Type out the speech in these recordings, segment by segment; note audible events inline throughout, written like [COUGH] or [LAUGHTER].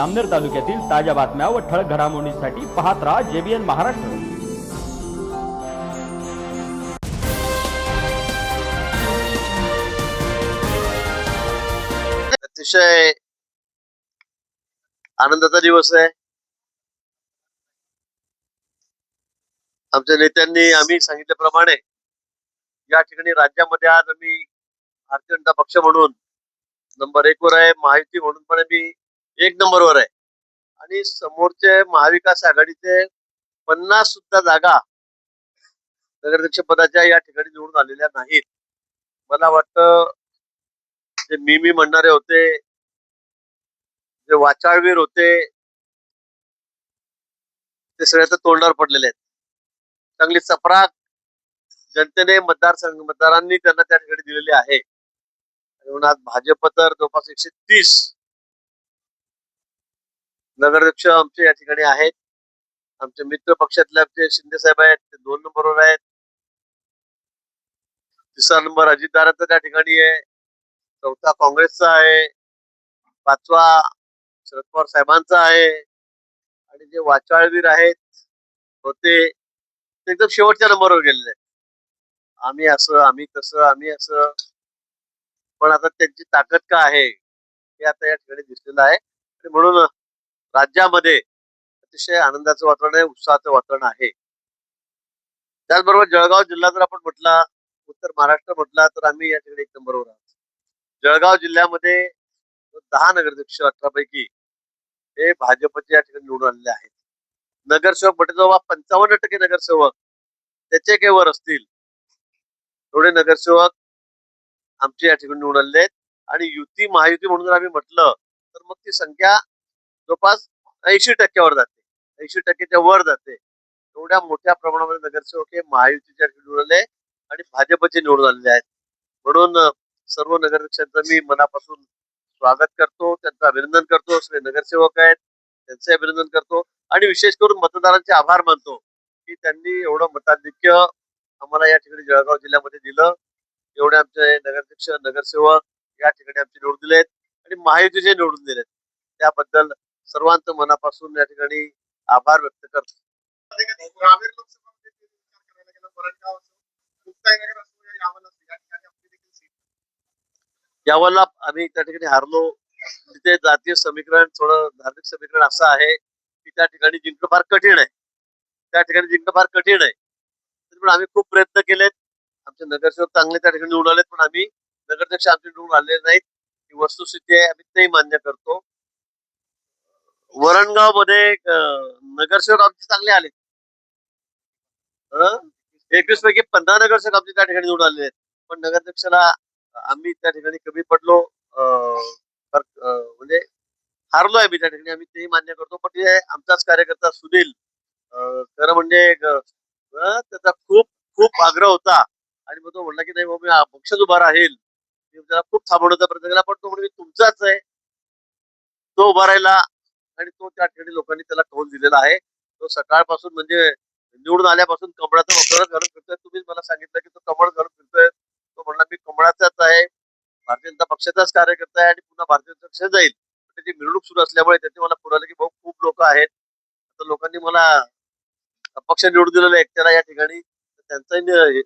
अमनेर तालुक्यातील ताज्या बातम्या व ठळक घडामोडींसाठी पाहत राहा जेबीएन महाराष्ट्र. अतिशय आनंदाचा दिवस आहे. आमच्या नेत्यांनी आम्ही सांगितल्याप्रमाणे या ठिकाणी राज्यामध्ये आज आम्ही भारतीय जनता पक्ष म्हणून नंबर एक वर आहे. महायुती म्हणून पण आम्ही एक नंबरवर आहे. आणि समोरचे महाविकास आघाडीचे पन्नास सुद्धा जागा नगराध्यक्ष पदाच्या या ठिकाणी निवडून आलेल्या नाहीत. मला वाटतं जे मी मी म्हणणारे होते जे वाचाळवीर होते ते सगळे तर तोंडावर पडलेले आहेत. चांगली चपराक जनतेने मतदारसंघ मतदारांनी त्यांना त्या ठिकाणी दिलेली आहे. म्हणून आज भाजप तर जवळपास एकशे तीस नगराध्यक्ष आमचे या ठिकाणी आहेत. आमचे मित्र पक्षातले आमचे शिंदे साहेब आहेत ते दोन नंबरवर आहेत. तिसरा नंबर अजितदारांचा त्या ठिकाणी आहे. चौथा काँग्रेसचा आहे. पाचवा शरद पवार साहेबांचा आहे. आणि जे वाचाळवीर आहेत होते ते एकदम शेवटच्या नंबरवर गेलेले आहेत. आम्ही असं आम्ही तसं आम्ही असं. पण आता त्यांची ताकद का आहे हे आता या ठिकाणी दिसलेलं आहे. आणि म्हणून राज्यामध्ये अतिशय आनंदाचं वातावरण आहे उत्साहाचं वातावरण आहे. त्याचबरोबर जळगाव जिल्हा जर आपण म्हटला उत्तर महाराष्ट्र म्हटला तर आम्ही या ठिकाणी एक नंबरवर आहोत. जळगाव जिल्ह्यामध्ये दहा नगराध्यक्ष अठरा पैकी हे भाजपचे या ठिकाणी निवडून आलेले आहेत. नगरसेवक म्हटलं जवळ पंचावन्न टक्के नगरसेवक त्याचे काही वर असतील. थोडे नगरसेवक आमचे या ठिकाणी निवडून आलेले आहेत. आणि युती महायुती म्हणून जर आम्ही म्हटलं तर मग ती संख्या जवळपास ऐंशी टक्क्यावर जाते. ऐंशी टक्क्याच्या वर जाते. एवढ्या मोठ्या प्रमाणामध्ये नगरसेवक हे महायुतीच्या निवडून आले आणि भाजपचे निवडून आलेले आहेत. म्हणून सर्व नगराध्यक्षांचं मी मनापासून स्वागत करतो. त्यांचं अभिनंदन करतो. सगळे नगरसेवक आहेत त्यांचे अभिनंदन करतो. आणि विशेष करून मतदारांचे आभार मानतो की त्यांनी एवढं मताधिक्य आम्हाला या ठिकाणी जळगाव जिल्ह्यामध्ये दिलं. एवढे आमचे नगराध्यक्ष नगरसेवक या ठिकाणी आमचे निवडून दिलेत आणि महायुतीचे निवडून दिलेत. त्याबद्दल सर्वांचं मनापासून या ठिकाणी आभार व्यक्त करतो. यावरला आम्ही त्या ठिकाणी हारलो. तिथे जातीय समीकरण थोडं धार्मिक समीकरण असं आहे की त्या ठिकाणी जिंकणं फार कठीण आहे. त्या ठिकाणी जिंकणं फार कठीण आहे. तरी पण आम्ही खूप प्रयत्न केलेत. आमचे नगरसेवक चांगले त्या ठिकाणी निवडून आलेत पण आम्ही नगराध्यक्ष आमचे निवडून आलेले नाहीत. ही वस्तुस्थिती आहे आम्ही तेही मान्य करतो. वरणगावमध्ये नगरसेवक आमचे चांगले आले. एकवीस पैकी पंधरा नगरसेवक आमचे त्या ठिकाणी निवडून आलेले आहेत. पण नगराध्यक्षाला आम्ही त्या ठिकाणी कमी पडलो म्हणजे हारलो आहे मी त्या ठिकाणी आम्ही तेही मान्य करतो. पण ते आमचाच कार्यकर्ता सुनील खरं म्हणजे त्याचा खूप खूप आग्रह होता. आणि मग तो म्हणला की नाही बाबा मी पक्षच उभा राहील. त्याला खूप थांबवण्याचा प्रयत्न केला पण तो म्हणजे तुमचाच आहे. तो उभा राहिला. आणि तो त्या ठिकाणी लोकांनी त्याला कौल दिलेला आहे. तो सकाळपासून म्हणजे निवडून आल्यापासून कमळाचा वगैरे घालून फिरतोय. तुम्हीच मला सांगितलं की तो कमळ घालून फिरतोय. तो म्हणला मी कमळाचाच आहे. भारतीय जनता पक्षाचाच कार्यकर्ता आहे आणि पुन्हा भारतीय जनता पक्ष जाईल. म्हणजे त्याची मिरवणूक सुरू असल्यामुळे त्याचे मला पुरालं की भाऊ खूप लोक आहेत. तर लोकांनी मला अपक्ष निवडून दिलेलं एकट्याला या ठिकाणी. त्यांचाही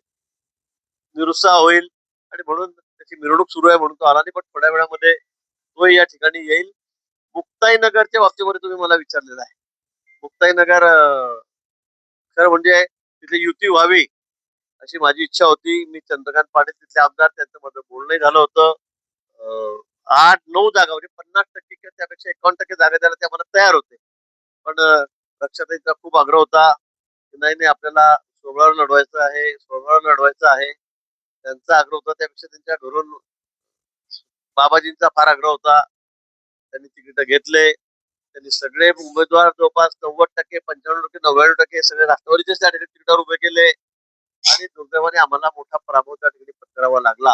निरुत्साह होईल आणि म्हणून त्याची मिरवणूक सुरू आहे म्हणून तो आला नाही. पण थोड्या वेळामध्ये तो या ठिकाणी येईल मुक्ताई नगरच्या बाबतीमध्ये तुम्ही मला विचारलेलं आहे. मुक्ताई नगर खरं म्हणजे तिथे युती व्हावी अशी माझी इच्छा होती. मी चंद्रकांत पाटील तिथले आमदार त्यांचं माझं झालं होतं. आठ नऊ जागा म्हणजे पन्नास टक्के किंवा त्यापेक्षा एकावन्न टक्के जागा द्यायला ते आम्हाला तयार होते. पण लक्षात रक्षाताईचा खूप आग्रह होता की नाही नाही आपल्याला सोहळा लढवायचं आहे सोहळा लढवायचं आहे. त्यांचा आग्रह होता त्यापेक्षा त्यांच्या घरून बाबाजींचा फार आग्रह होता. त्यांनी तिकीट घेतले. त्यांनी सगळे उमेदवार जवळपास नव्वद टक्के पंच्याण्णव टक्के नव्याण्णव टक्के सगळे राष्ट्रवादीचेच त्या ठिकाणी तिकिटावर उभे केले. आणि दुर्दैवाने आम्हाला मोठा पराभव त्या ठिकाणी पत्करावा लागला.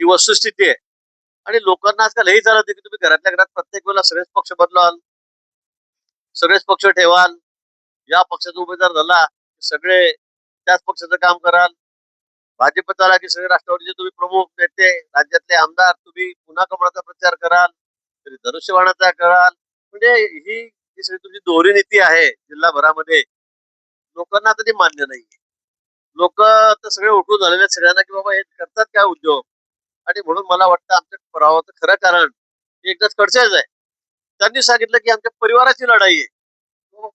ही वस्तुस्थिती आहे. आणि लोकांना आजकाल हेही झालं की तुम्ही घरातल्या घरात प्रत्येक वेळेला सगळेच पक्ष बदलाल. सगळेच पक्ष ठेवाल. या पक्षाचा उमेदवार झाला सगळे त्याच पक्षाचं काम कराल. भाजप आला की सगळे राष्ट्रवादीचे तुम्ही प्रमुख नेते राज्यातले आमदार तुम्ही पुन्हा कमळाचा प्रचार कराल. तरी धनुष्यबाणाचा कळाल. म्हणजे ही जी सगळी तुमची दोहरी नीती आहे जिल्हाभरामध्ये लोकांना आता ती मान्य नाहीये. लोक तर सगळे उठून झालेले आहेत सगळ्यांना की बाबा हे करतात काय उद्योग? आणि म्हणून मला वाटतं आमच्या परावाचं खरं कारण एकदाच कडचेच आहे. त्यांनी सांगितलं की आमच्या परिवाराची लढाई आहे.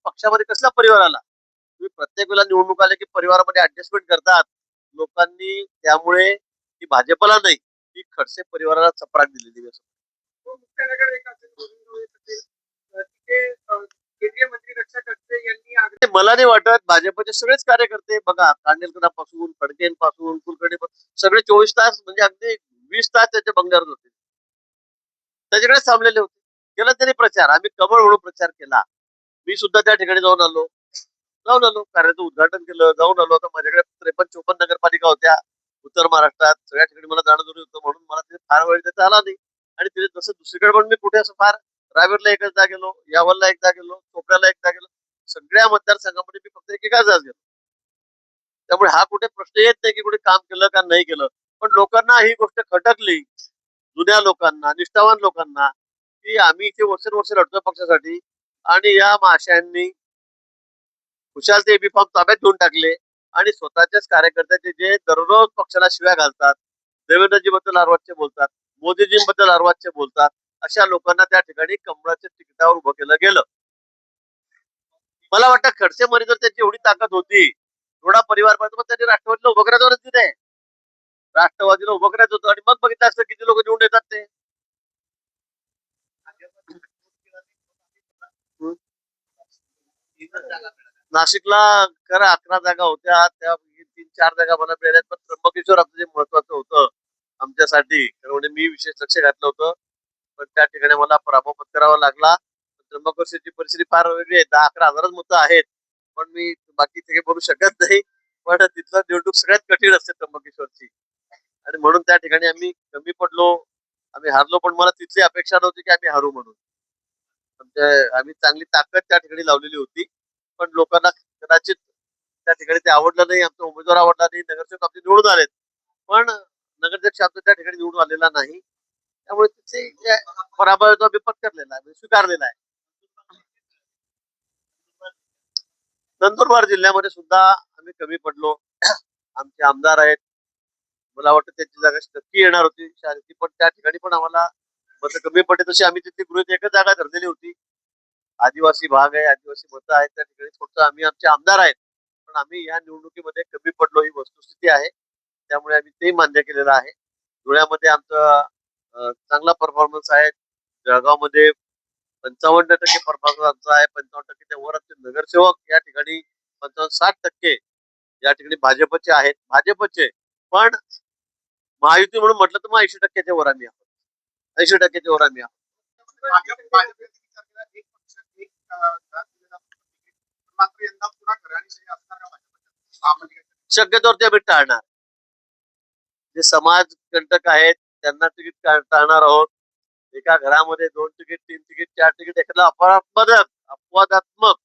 पक्षामध्ये कसला परिवार आला? तुम्ही प्रत्येक वेळेला निवडणूक आले की परिवारामध्ये ऍडजस्टमेंट करतात. लोकांनी त्यामुळे ती भाजपला नाही ती खडसे परिवाराला चपराक दिलेली मला नाही वाटत. भाजपचे सगळेच कार्यकर्ते बघा कांडेलकरांपासून फडकेंपासून कुलकर्णी सगळे चोवीस तास म्हणजे अगदी वीस तास त्याच्या बंगल्यावर होते. त्याच्याकडेच थांबलेले होते. केला त्यांनी प्रचार. आम्ही कमळ म्हणून प्रचार केला. मी सुद्धा त्या ठिकाणी जाऊन आलो. जाऊन आलो. कार्याचं उद्घाटन केलं. जाऊन आलो. आता माझ्याकडे त्रेपन्न चोपन्न नगरपालिका होत्या. उत्तर महाराष्ट्रात सगळ्या ठिकाणी मला जाणं जरुरी होतं. म्हणून मला तिथे फार वेळ देता आला नाही. आणि तिथे जसं दुसरीकडे पण मी कुठे असं फार रायगडला एकदा गेलो यावलला एकदा गेलो चोपड्याला एकदा गेलो सगळ्या मतदारसंघामध्ये मी फक्त एकेकाच गेलो. त्यामुळे हा कुठे प्रश्न येत नाही की कुठे काम केलं का नाही केलं. पण लोकांना ही गोष्ट खटकली जुन्या लोकांना निष्ठावान लोकांना की आम्ही इथे वर्षानुवर्ष लढतोय पक्षासाठी. आणि या माशांनी खुशाल ते फॉर्म ताब्यात घेऊन टाकले आणि स्वतःच्याच कार्यकर्त्याचे जे दररोज पक्षाला शिव्या घालतात देवेंद्रजी बद्दल अर्वाच्य बोलतात मोदीजींबद्दल अर्वाच्य बोलतात अशा लोकांना त्या ठिकाणी कमळाच्या तिकिटावर उभं केलं गेलं. मला वाटतं खडसे मध्ये जर त्याची एवढी ताकद होती थोडा परिवार पाहिजे मग त्यांनी राष्ट्रवादीला उभं करायचं तिथे राष्ट्रवादीला उभं करायचं होतं आणि मग बघितलं असतं किती लोक निवडून येतात ते. नाशिकला खरं अकरा जागा होत्या त्या तीन चार जागा मला मिळाल्यात पण त्र्यंबकेश्वर आपलं जे महत्वाचं होतं आमच्यासाठी. म्हणजे मी विशेष लक्ष घातलं होतं. पण त्या ठिकाणी मला पराभव पत्करावा लागला. त्र्यंबकेश्वरची परिस्थिती फार वेगळी आहे. दहा अकरा हजारच मतं आहेत. पण मी बाकी काही बोलू शकत नाही. पण तिथलं निवडणूक सगळ्यात कठीण असते त्र्यंबकेश्वरची. आणि म्हणून त्या ठिकाणी आम्ही कमी पडलो. आम्ही हारलो पण मला तिथली अपेक्षा नव्हती की आम्ही हारू म्हणून. आम्ही चांगली ताकद त्या ठिकाणी लावलेली होती. पण लोकांना कदाचित त्या ठिकाणी ते आवडलं नाही. आमचा उमेदवार आवडला नाही. नगरसेवक आमचे निवडून आलेत. पण नगराध्यक्ष आमचा त्या ठिकाणी निवडून आलेला नाही त्यामुळे तिथे पराभवाचा पत्करलेला आहे म्हणजे स्वीकारलेला आहे. नंदुरबार जिल्ह्यामध्ये सुद्धा आम्ही कमी पडलो. आमचे आमदार आहेत. मला वाटतं त्यांची जागा नक्की येणार होती शाळेची पण त्या ठिकाणी पण आम्हाला मत कमी पडले. तशी आम्ही तिथे गृहित एकच जागा धरलेली होती. आदिवासी भाग आहे आदिवासी मतं आहेत त्या ठिकाणी फक्त आम्ही आमचे आमदार आहेत. पण आम्ही या निवडणुकीमध्ये कमी पडलो ही वस्तुस्थिती आहे. त्यामुळे आम्ही ते मान्य केलेलं आहे. धुळ्यामध्ये आमचा चांगला परफॉर्मन्स आहे. जळगावमध्ये पंचावन्न टक्के परफॉर्मन्स आमचा आहे. पंचावन्न टक्के वर आमचे नगरसेवक या ठिकाणी पंचावन्न साठ टक्के या ठिकाणी भाजपचे आहेत. भाजपचे पण महायुती म्हणून म्हटलं तर मग ऐंशी टक्क्याच्या वर आम्ही आहोत. ऐंशी टक्क्याच्या वर आम्ही आहोत. भाजप शक्यतोवर ते आम्ही टाळणार. जे समाज कंटक आहेत त्यांना तिकीट टाळणार आहोत. एका घरामध्ये दोन तिकीट तीन तिकीट चार तिकीट एखादा अपवाद अपवादात्मक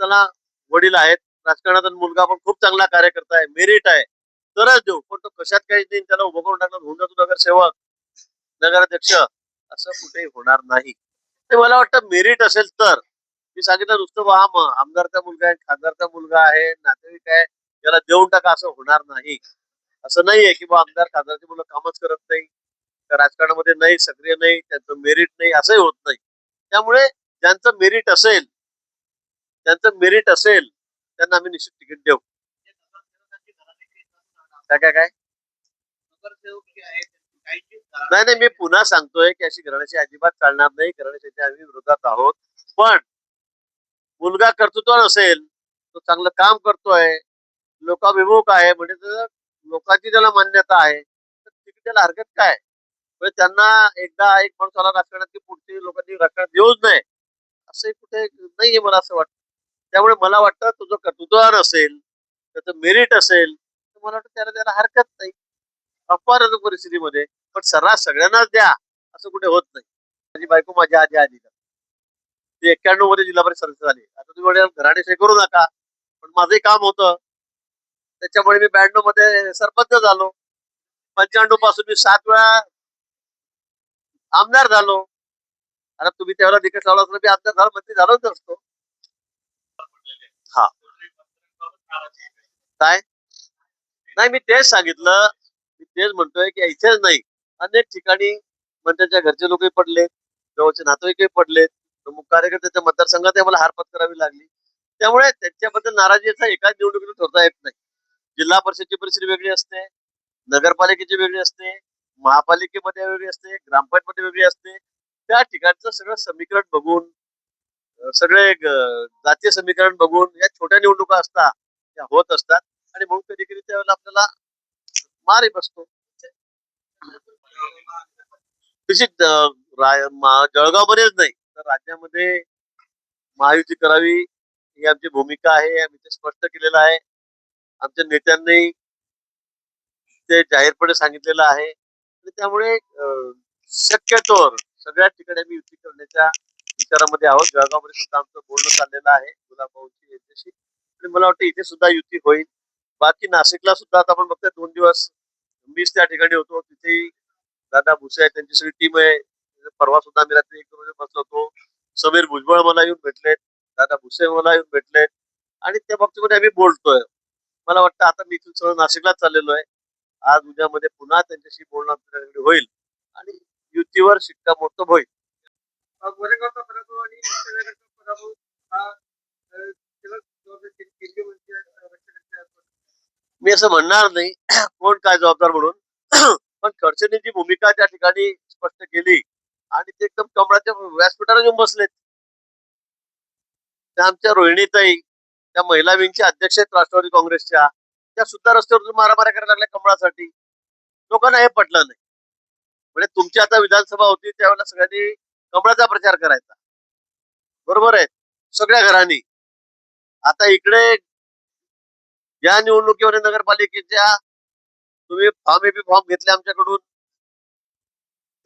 त्याला वडील आहेत. राजकारणात मुलगा पण खूप चांगला कार्यकर्ता आहे मेरिट आहे. तरच देऊ पण तो कशात काही देईन त्याला उभं करून टाकणार होऊन जातो नगरसेवक नगराध्यक्ष असं कुठेही होणार नाही. ते मला वाटतं मेरिट असेल तर मी सांगितलं नुसतं बा आमदारचा मुलगा आहे खासदारचा मुलगा आहे नातेवाईक आहे त्याला देऊन टाका असं होणार नाही. असं नाहीये की बा आमदार खासदारची मुलं कामच करत नाही राजकारणामध्ये नाही सक्रिय नाही त्यांचं मेरिट नाही असंही होत नाही. त्यामुळे ज्यांचं मेरिट असेल त्यांचं मेरिट असेल त्यांना आम्ही निश्चित तिकीट देऊ. काय काय काय? नाही नाही मी पुन्हा सांगतोय की अशी घराण्याची अजिबात चालणार नाही. घराण्याच्या आम्ही विरोधात आहोत. पण मुलगा कर्तृत्व नसेल तो चांगलं काम करतोय लोकाभिमुख आहे म्हणजे लोकांची त्याला मान्यता आहे तर तिकीट त्याला हरकत काय? म्हणजे त्यांना एकदा एक माणूस आला राजकारणात की पुढची लोकांनी राजकारणात येऊच नाही असं कुठे नाहीये मला असं वाटतं. त्यामुळे मला वाटतं तुझं कर्तृत्व असेल त्याचं मेरिट असेल तर मला वाटतं त्याला त्याला हरकत नाही. अपार परिस्थितीमध्ये पण सर्रास सगळ्यांनाच द्या असं कुठे होत नाही. माझी बायको माझ्या आधी आधी ती एक्क्याण्णवमध्ये जिल्हा परिषद झाली. आता तुम्ही म्हणाल घराणे करू नका पण माझंही काम होतं. त्याच्यामुळे मी ब्याण्णवमध्ये सरपंच झालो. पंच्याण्णवपासून मी सात वेळा आमदार झालो. आता तुम्ही त्यावेळेला निकष लावला असला मी आमदार झालो मंत्री झालोच असतो. हा. काय? नाही मी तेच सांगितलं. मी तेच म्हणतोय की इथेच नाही. अनेक ठिकाणी मंत्र्यांच्या घरचे लोकही पडलेत जवळचे नातेवाईकही पडलेत प्रमुख कार्यकर्त्याच्या मतदारसंघात मला हारपत करावी लागली. त्यामुळे त्यांच्याबद्दल नाराजीचा एकाच निवडणुकीतून ठरता येत नाही. जिल्हा परिषदची परिस्थिती वेगळी असते नगरपालिकेची वेगळी असते महापालिकेमध्ये वेगळी असते ग्रामपंचायतमध्ये वेगळी असते. त्या ठिकाणचं सगळं समीकरण बघून सगळे जातीय समीकरण बघून या छोट्या निवडणुका असतात त्या होत असतात. आणि म्हणून कधी कधी त्यावेळेला आपल्याला मारही बसतो निश्चित अं, जळगावमध्येच नाही तर राज्यामध्ये महायुती करावी ही आमची भूमिका आहे आम्ही ते स्पष्ट केलेलं आहे. आमच्या नेत्यांनी ते जाहीरपणे सांगितलेलं आहे. त्यामुळे अं, शक्यतोवर सगळ्या ठिकाणी आम्ही युती करण्याच्या विचारामध्ये आहोत. जळगावमध्ये सुद्धा आमचं बोलणं चाललेलं आहे. गुलाबभाऊची यांच्याशी. आणि मला वाटतं इथे सुद्धा युती होईल. बाकी नाशिकला सुद्धा आता आपण बघतोय दोन दिवस मीच त्या ठिकाणी होतो. तिथेही दादा भुसे आहे त्यांची सगळी टीम आहे. परवा सुद्धा आम्ही रात्री एक दोन बसलो होतो. समीर भुजबळ मला येऊन भेटलेत. दादा भुसे मला येऊन भेटलेत. आणि त्या बाबतीमध्ये आम्ही बोलतोय. मला वाटतं आता मी इथून सरळ नाशिकलाच चाललेलो आहे. आज उद्यामध्ये पुन्हा त्यांच्याशी बोलणं आमच्याकडे होईल आणि युतीवर शिक्कामोर्तब होईल. हा अ, रक्षाकर्ते आहेत. मी असं म्हणणार नाही [CLEARS THROAT] कोण काय जबाबदार म्हणून. [CLEARS THROAT] पण खडसेंनी जी भूमिका त्या ठिकाणी स्पष्ट केली आणि ते एकदम कमळाच्या व्यासपीठावर येऊन बसलेत. त्या आमच्या रोहिणीताई त्या महिला विंगच्या अध्यक्ष आहेत राष्ट्रवादी काँग्रेसच्या. त्या सुद्धा रस्त्यावर मारामाऱ्या करायला लागल्या कमळासाठी. लोकांना हे पटलं नाही. म्हणजे तुमची आता विधानसभा होती त्यावेळेला सगळ्यांनी कमळाचा प्रचार करायचा. बरोबर आहे? सगळ्या घरांनी. आता इकडे या निवडणुकीमध्ये नगरपालिकेच्या तुम्ही फॉर्म एपी फॉर्म घेतले आमच्याकडून.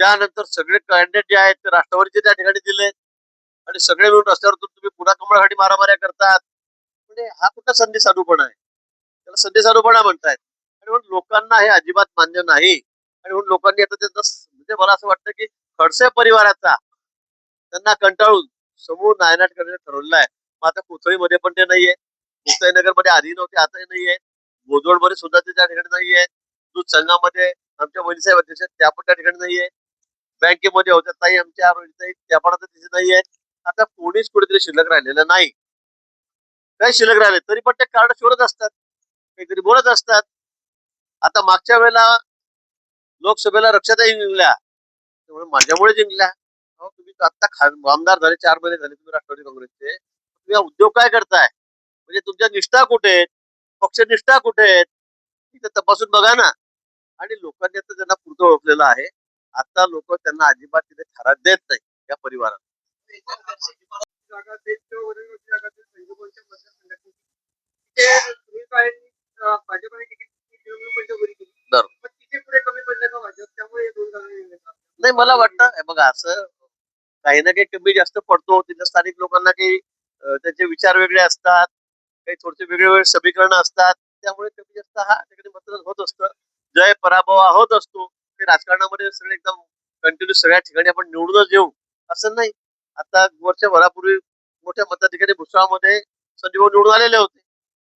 त्यानंतर सगळे कॅन्डिडेट जे आहेत ते राष्ट्रवादीचे त्या ठिकाणी दिले आणि सगळे मिळून रस्त्यावर तुम्ही पुन्हा कमळासाठी मारामाऱ्या करतात. म्हणजे हा कुठं संधी साधूपणा आहे? त्याला संधी साधूपणा म्हणतायत. आणि म्हणून लोकांना हे अजिबात मान्य नाही. आणि म्हणून लोकांनी आता त्यांचं म्हणजे मला असं वाटतं की खडसे परिवाराचा त्यांना कंटाळून समूळ नायनाट करण्याचं ठरवलेलं आहे. मग आता कोथळीमध्ये पण ते नाहीये. मुक्ताईनगरमध्ये आधी नव्हते आताही नाहीये. बोजवडमध्ये सुद्धा ते त्या ठिकाणी नाहीये. दूध संघामध्ये आमच्या वैलीसाहेब अध्यक्ष त्या पण त्या ठिकाणी नाहीये. बँकेमध्ये होत्या ताई आमच्या त्या पण आता तिथे नाहीये. आता कोणीच कुठेतरी शिल्लक राहिलेलं नाही. काही शिल्लक राहिले तरी पण ते कार्ड शोधत असतात. काहीतरी बोलत असतात. आता मागच्या वेळेला लोकसभेला रक्षाताई जिंकल्या. त्यामुळे माझ्यामुळे जिंकल्या. तुम्ही आता आमदार झाले चार महिने झाले तुम्ही राष्ट्रवादी काँग्रेसचे. तुम्ही हा उद्योग काय करताय? म्हणजे तुमच्या निष्ठा कुठे आहेत? पक्ष निष्ठा कुठे आहेत? तिथे तपासून बघा ना. आणि लोकांनी आता त्यांना पुरतं ओळखलेलं आहे. आता लोक त्यांना अजिबात तिथे थारा देत नाही या परिवारात. जागा देत किंवा गोरेगावची जागा देत संजोबांच्या मतदारसंघातली. तिथे सुनील काळेंनी, अ, भाजपने तिकीट निवडणूक बंडखोरी केली. बरोबर. पण तिथे पुढे कमी पडले का भाजप त्यामुळे दोन जागा निवडले का? नाही मला वाटतं बघा असं काही ना काही कमी जास्त पडतो तिथल्या स्थानिक लोकांना काही त्यांचे विचार वेगळे असतात काही थोडेसे वेगळे वेगळे समीकरण असतात त्यामुळे कमी जास्त हा तिकडे मतदान होत असतं जय पराभव होत असतो ते राजकारणामध्ये सगळे एकदम कंटिन्यू सगळ्या ठिकाणी आपण निवडूनच येऊ असं नाही आता वर्षभरापूर्वी मोठ्या मताधिकारी भुसावळमध्ये सचिव निवडून आलेले होते.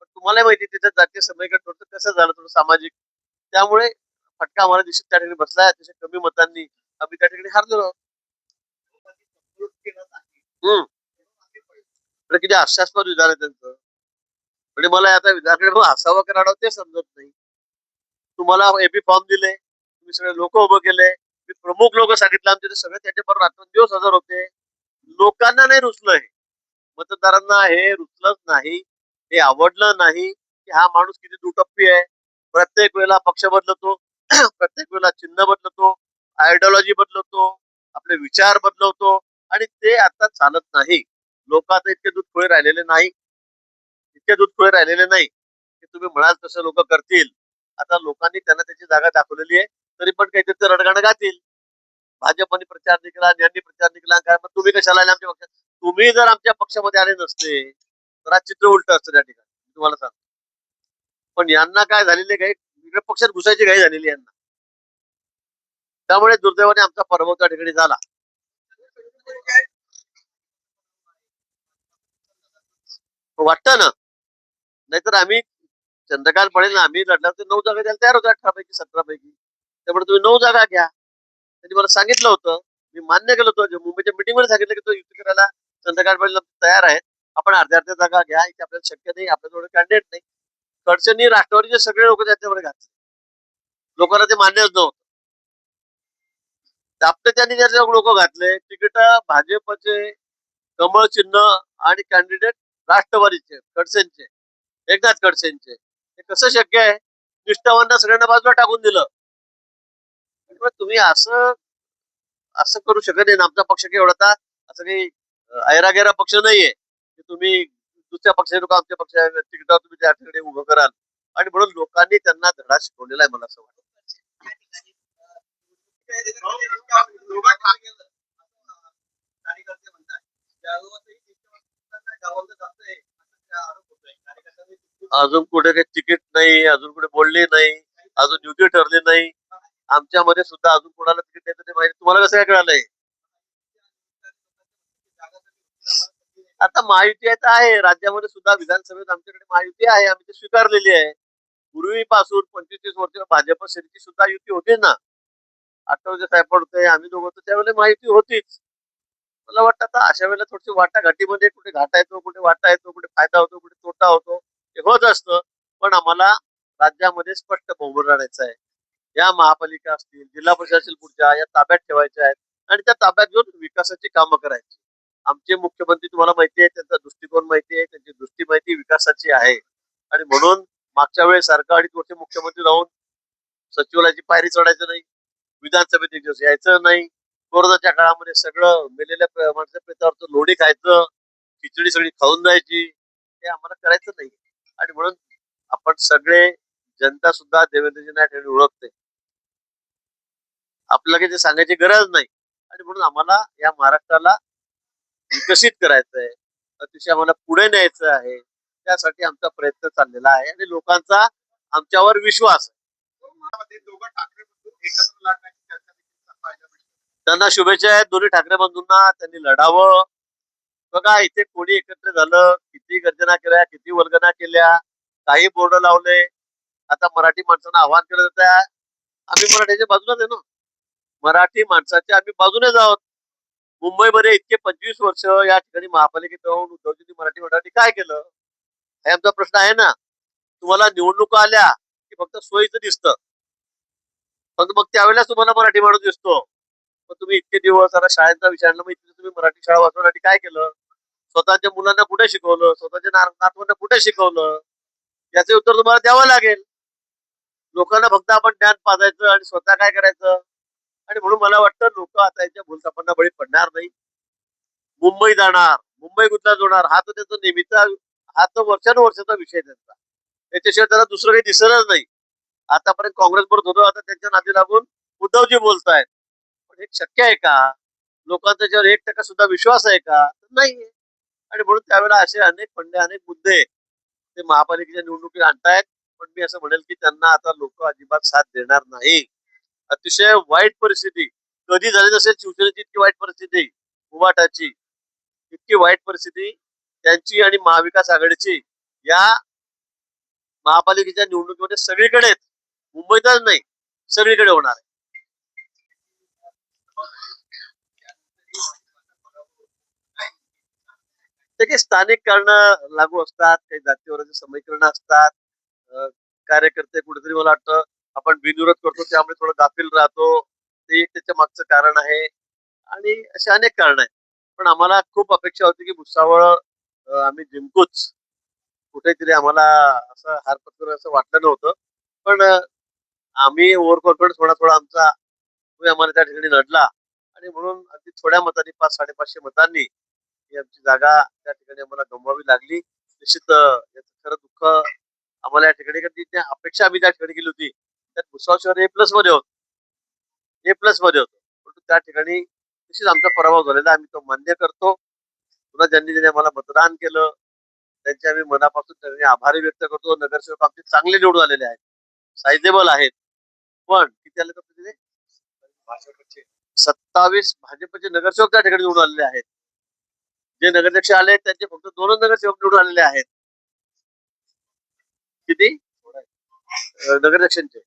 पण तुम्हाला माहिती तिथे तिथं जातीय समीकरण थोडंसं कसं झालं थोडं सामाजिक. त्यामुळे फटका आम्हाला दिसत त्या ठिकाणी बसला अतिशय कमी मतांनी आम्ही त्या ठिकाणी हारलेलो आहोत. हम्म. म्हणजे किती हास्यास्पद विधान आहे त्यांचं. म्हणजे मला आता विधानाकडे हसावं का रडावं ते समजत नाही. तुम्हाला एपी फॉर्म दिले तुम्ही सगळे लोक उभं केले मी प्रमुख लोक सांगितलं आमचे सगळे त्याच्याबरोबर रात्रंदिवस हजर होते. लोकांना नाही रुचलं हे. मतदारांना हे रुचलंच नाही हे आवडलं नाही की हा माणूस किती दुटप्पी आहे. प्रत्येक वेळेला पक्ष बदलतो [CLEARS THROAT] प्रत्येक वेळेला चिन्ह बदलतो आयडिओलॉजी बदलवतो आपले विचार बदलवतो आणि ते आता चालत नाही. लोक आता इतके दूध खुळे राहिलेले नाही. इतके दूध खुळे राहिलेले नाही की तुम्ही म्हणाल तसं लोक करतील. आता लोकांनी त्यांना त्याची जागा दाखवलेली आहे तरी पण काहीतरी रडगाणं गातील. भाजपने प्रचार निघाला यांनी प्रचार निघाला काय? मग तुम्ही कशाला आले आमच्या पक्षात? तुम्ही जर आमच्या पक्षामध्ये आले नसते तर आज चित्र उलट असतं त्या ठिकाणी. तुम्हाला सांगतो. पण यांना काय झालेले काही वेगळ्या पक्षात घुसायची घाई झालेली यांना. त्यामुळे दुर्दैवाने आमचा पराभव त्या ठिकाणी झाला. वाटत ना? नाहीतर आम्ही चंद्रकांत पडेल ना आम्ही लढला ते नऊ जागा द्यायला तयार होत्या अठरा पैकी सतरा पैकी त्यामुळे तुम्ही नऊ जागा घ्या. त्यांनी मला सांगितलं होतं. मी मान्य केलं होतं. मुंबईच्या मीटिंगमध्ये सांगितलं की तो युती करायला चंद्रकांत पाटील तयार आहेत. आपण अर्ध्या अर्ध्या जागा घ्या. इथे आपल्याला शक्य नाही. आपल्याजवळ कॅन्डिडेट नाही. कडचणी राष्ट्रवादीचे सगळे लोक त्याच्यावर घातले. लोकांना ते मान्यच नव्हतं. दापटे त्यांनी लोक घातले तिकीट भाजपचे कमळ चिन्ह आणि कॅन्डिडेट राष्ट्रवादीचे खडसेंचे. एकनाथ खडसेंचे. हे कसं शक्य आहे? निष्ठावांना सगळ्यांना बाजूला टाकून दिलं. मग तुम्ही असं असं करू शकत नाही. आमचा पक्ष केवढा एवढा असं काही ऐरागेरा पक्ष नाहीये. की तुम्ही दुसऱ्या पक्षाचे लोक आमच्या पक्षा तिकिटावर तुम्ही त्या ठिकाणी उभं कराल. आणि म्हणून लोकांनी त्यांना धडा शिकवलेला आहे मला असं वाटतं. अजून कुठे काही तिकीट नाही अजून कुठे बोलले नाही अजून युती ठरली नाही. आमच्यामध्ये सुद्धा अजून कोणाला तिकीट द्यायचं ते माहिती तुम्हाला कसं काय कळालंय? आता महायुती आहे तर आहे. राज्यामध्ये सुद्धा विधानसभेत आमच्याकडे महायुती आहे. आम्ही ती स्वीकारलेली आहे. पूर्वीपासून पंचवीस तीस वर्ष भाजप सेनेची सुद्धा युती होती ना. आठवडे साहेब होते आम्ही दोघं होतो त्यावेळेला माहिती होतीच. मला वाटतं आता अशा वेळेला थोडीशी वाटाघाटीमध्ये कुठे घाटा येतो कुठे वाटा येतो कुठे फायदा होतो कुठे तोटा होतो हे होत असतं. पण आम्हाला राज्यामध्ये स्पष्ट बहुमत राहण्याचं आहे. या महापालिका असतील जिल्हा परिषद असतील पुढच्या या ताब्यात ठेवायच्या आहेत आणि त्या ताब्यात घेऊन विकासाची कामं करायची. आमचे मुख्यमंत्री तुम्हाला माहिती आहे त्यांचा दृष्टिकोन माहिती आहे त्यांची दृष्टी माहिती विकासाची आहे. आणि म्हणून मागच्या वेळेस सरकार अडीच वर्ष मुख्यमंत्री राहून सचिवालयाची पायरी चढायचं नाही विधानसभेत एक दिवस यायचं नाही कोरोनाच्या काळामध्ये सगळं मेलेल्या प्र- माणसाच्या प्रेतावरचं लोणी खायचं खिचडी सगळी खाऊन जायची हे आम्हाला करायचं नाही. आणि म्हणून आपण सगळे जनता सुद्धा देवेंद्रजी नाईक यांनी ओळखते आपल्याला काही ते सांगायची गरज नाही. आणि म्हणून आम्हाला या महाराष्ट्राला विकसित करायचं आहे अतिशय आम्हाला पुढे न्यायचं आहे. त्यासाठी आमचा प्रयत्न चाललेला आहे. आणि लोकांचा आमच्यावर विश्वास त्यांना शुभेच्छा आहेत. दोन्ही ठाकरे बंधूंना त्यांनी लढावं. बघा इथे कोणी एकत्र झालं किती गर्जना केल्या किती वर्गना केल्या काही बोर्ड लावले. आता मराठी माणसांना आव्हान केलं जात आहे आम्ही मराठीच्या बाजूलाच आहे ना. मराठी माणसाच्या आम्ही बाजूनेच आहोत. मुंबईमध्ये इतके पंचवीस वर्ष या ठिकाणी महापालिकेत राहून उद्धवजींनी मराठी मंडळाने काय केलं? हे आमचा प्रश्न आहे ना. तुम्हाला निवडणुका आल्या की फक्त सोयीचं दिसतं. फक्त मग त्यावेळेलाच तुम्हाला मराठी माणूस दिसतो. पण तुम्ही इतके दिवस आता शाळेचा विचारलं मग इथे तुम्ही मराठी शाळा वाचवण्यासाठी काय केलं? स्वतःच्या मुलांना कुठे शिकवलं? स्वतःच्या नातवांना कुठे शिकवलं? याचे उत्तर तुम्हाला द्यावं लागेल. लोकांना फक्त आपण ज्ञान पाजायचं आणि स्वतः काय करायचं? आणि म्हणून मला वाटतं लोक आता याच्या भूलथापांना बळी पडणार नाही. मुंबई जाणार मुंबई गुजरात जोडणार हा तर त्याचा नेहमीचा हा तर वर्षानुवर्षाचा विषय त्यांचा. त्याच्याशिवाय त्याला दुसरं काही दिसतच नाही. आतापर्यंत काँग्रेस बरोबर होतो आता त्यांच्या नादी लागून उद्धवजी बोलतायत. पण हे शक्य आहे का? लोकांचा त्याच्यावर एक टक्का सुद्धा विश्वास आहे का? नाही आणि म्हणून त्यावेळेला असे अनेक फंडे अनेक मुद्दे ते महापालिकेच्या निवडणुकीत आणतायत. पण मी असं म्हणेल की त्यांना आता लोक अजिबात साथ देणार नाही. अतिशय वाईट परिस्थिती. कधी झाली नसेल शिवसेनेची इतकी वाईट परिस्थिती. उभाटाची इतकी वाईट परिस्थिती. त्यांची आणि महाविकास आघाडीची. या महापालिकेच्या निवडणुकीमध्ये सगळीकडे मुंबईतच नाही. सगळीकडे होणार आहे. ते काही स्थानिक कारण लागू असतात. काही जातीवराचे समीकरण असतात. कार्यकर्ते कुठेतरी मला वाटतं आपण बिनविरोध करतो त्यामुळे थोडं गाफील राहतो. ते एक त्याच्या मागचं कारण आहे. आणि असे अनेक कारण आहेत. पण आम्हाला खूप अपेक्षा होती की भुसावळ आम्ही जिंकूच. कुठेतरी आम्हाला असं हार पत्कर असं वाटलं नव्हतं. पण आम्ही ओव्हर कॉन्फिडन्स थोडा थोडा आमचा आम्हाला त्या ठिकाणी लढला आणि म्हणून अगदी थोड्या मतांनी पाच साडेपाचशे मतांनी ही आमची जागा त्या ठिकाणी आम्हाला गमवावी लागली. निश्चित याचं खरं दुःख आम्हाला या ठिकाणी अपेक्षा आम्ही त्या ठिकाणी केली होती. त्यात भुसावळ शहर ए प्लसमध्ये होत. ए प्लसमध्ये होतं. परंतु त्या ठिकाणी निश्चित आमचा पराभव झालेला. आम्ही तो मान्य करतो. पुन्हा ज्यांनी ज्यांनी आम्हाला मतदान केलं त्यांचे आम्ही मनापासून त्यांनी आभारी व्यक्त करतो. नगरसेवक आमचे चांगले निवडून आलेले आहेत. सायझेबल आहेत. पण किती आले तर भाजपचे सत्तावीस भाजपचे नगरसेवक त्या ठिकाणी निवडून आलेले आहेत. जे नगराध्यक्ष आले त्यांचे फक्त दोनच नगरसेवक निवडून आलेले आहेत. किती? नगराध्यक्षांचे.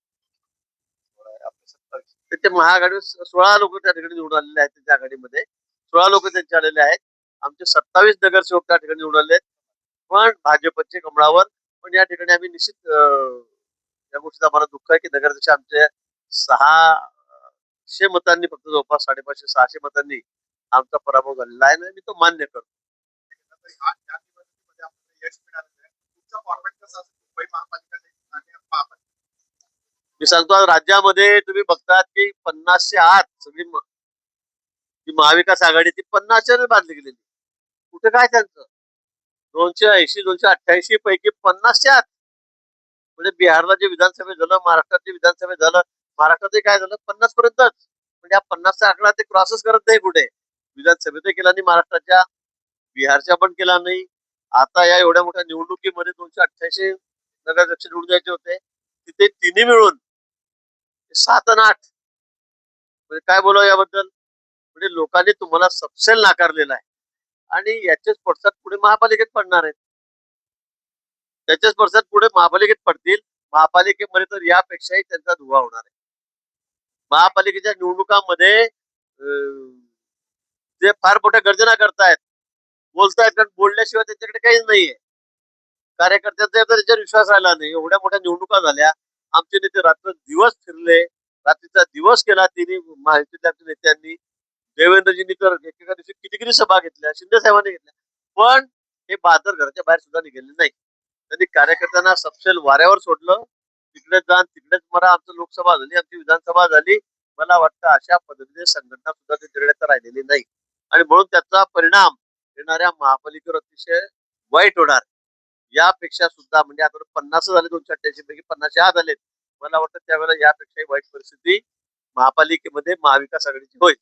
त्याचे महाआघाडी सोळा लोक त्या ठिकाणी निवडून आलेले आहेत त्यांच्या आघाडीमध्ये. सोळा लोक त्यांचे आलेले आहेत. आमचे सत्तावीस नगरसेवक त्या ठिकाणी निवडून आले आहेत. पण भाजपचे कमळावर पण या ठिकाणी आम्ही निश्चित या गोष्टीचा आम्हाला दुःख आहे की नगराध्यक्ष आमचे सहाशे मतांनी फक्त जवळपास साडेपाचशे सहाशे मतांनी आमचा पराभव झालेला आहे आणि मी तो मान्य करतो. या यश मुंबई महापालिका मी सांगतो आज राज्यामध्ये तुम्ही बघतात की पन्नासशे आत सगळी जी महाविकास आघाडी ती पन्नासच्या बांधली गेलेली. कुठे काय त्यांचं? दोनशे ऐंशी दोनशे अठ्ठ्याऐंशी पैकी पन्नासशे आत. म्हणजे बिहारला जे विधानसभेत झालं महाराष्ट्रात जे विधानसभेत झालं महाराष्ट्रातही काय झालं? पन्नास पर्यंतच म्हणजे हा पन्नासचा आकडा ते क्रॉसच करत नाही कुठे. विधानसभेतही केला नाही महाराष्ट्राच्या. बिहारच्या पण केला नाही. आता या एवढ्या मोठ्या निवडणुकीमध्ये दोनशे अठ्ठ्याऐंशी नगराध्यक्ष निवडून द्यायचे होते. तिथे तिन्ही मिळून सात आणि आठ. म्हणजे काय बोलावं याबद्दल? म्हणजे लोकांनी तुम्हाला सबसेल नाकारलेला आहे. आणि याचेच पडसाद पुढे महापालिकेत पडणार आहेत. त्याचेच पडसाद पुढे महापालिकेत पडतील. महापालिकेमध्ये तर यापेक्षाही त्यांचा धुवा होणार आहे. महापालिकेच्या निवडणुकांमध्ये अं, ते फार मोठ्या गर्जना करतायत बोलतायत कारण बोलल्याशिवाय त्यांच्याकडे काहीच नाहीये. कार्यकर्त्यांचा त्यांच्यावर त्याच्यावर विश्वास राहिला नाही. एवढ्या मोठ्या निवडणुका झाल्या. आमचे नेते रात्र दिवस फिरले रात्रीचा दिवस केला तिने महायुतीतल्या नेत्यांनी. देवेंद्रजींनी तर एकेका दिवशी किती किती सभा घेतल्या शिंदे साहेबांनी घेतल्या. पण हे बहादर घराच्या बाहेर सुद्धा निघाले नाही. त्यांनी कार्यकर्त्यांना सपशेल वाऱ्यावर सोडलं. तिकडेच जा तिकडेच मरा आमचं लोकसभा झाली आमची विधानसभा झाली. मला वाटतं अशा पद्धतीने संघटना सुद्धा त्यांच्याकडे तर राहिलेली नाही. आणि म्हणून त्याचा परिणाम येणाऱ्या महापालिकेवर अतिशय वाईट होणार. यापेक्षा सुद्धा म्हणजे आता पन्नास झाले दोनशे अठ्ठ्याऐंशी पैकी पन्नासशे आत आलेत मला वाटतं त्यावेळेला यापेक्षाही वाईट परिस्थिती महापालिकेमध्ये महाविकास आघाडीची होईल.